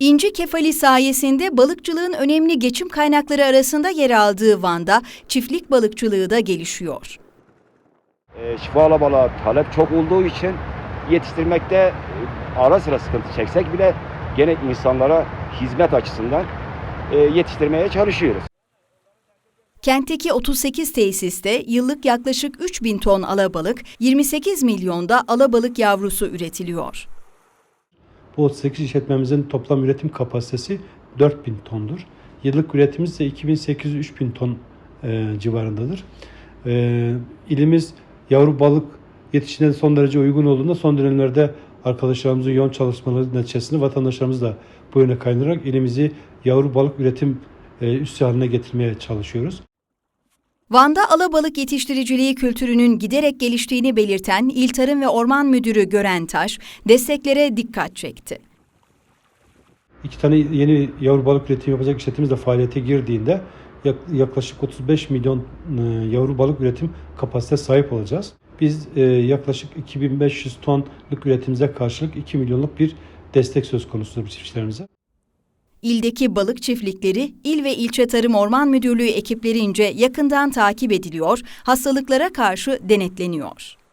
İnci kefali sayesinde balıkçılığın önemli geçim kaynakları arasında yer aldığı Van'da çiftlik balıkçılığı da gelişiyor. E, şifalı balığa talep çok olduğu için yetiştirmekte e, ara sıra sıkıntı çeksek bile gene insanlara hizmet açısından e, yetiştirmeye çalışıyoruz. Kentteki 38 tesiste yıllık yaklaşık 3000 ton alabalık, 28 milyonda alabalık yavrusu üretiliyor. Bu 38 işletmemizin toplam üretim kapasitesi 4000 tondur. Yıllık üretimimiz ise 2800-3000 ton e, civarındadır. E, ilimiz yavru balık yetişine son derece uygun olduğunda son dönemlerde arkadaşlarımızın yoğun çalışmaları neticesinde vatandaşlarımız da bu yöne kaynarak ilimizi yavru balık üretim e, üssü haline getirmeye çalışıyoruz. Van'da alabalık yetiştiriciliği kültürünün giderek geliştiğini belirten İl Tarım ve Orman Müdürü Gören Taş, desteklere dikkat çekti. İki tane yeni yavru balık üretimi yapacak işletmemiz de faaliyete girdiğinde yak- yaklaşık 35 milyon e, yavru balık üretim kapasitesine sahip olacağız. Biz e, yaklaşık 2500 tonluk üretimimize karşılık 2 milyonluk bir destek söz konusudur çiftçilerimize. İldeki balık çiftlikleri, il ve ilçe tarım orman müdürlüğü ekiplerince yakından takip ediliyor, hastalıklara karşı denetleniyor.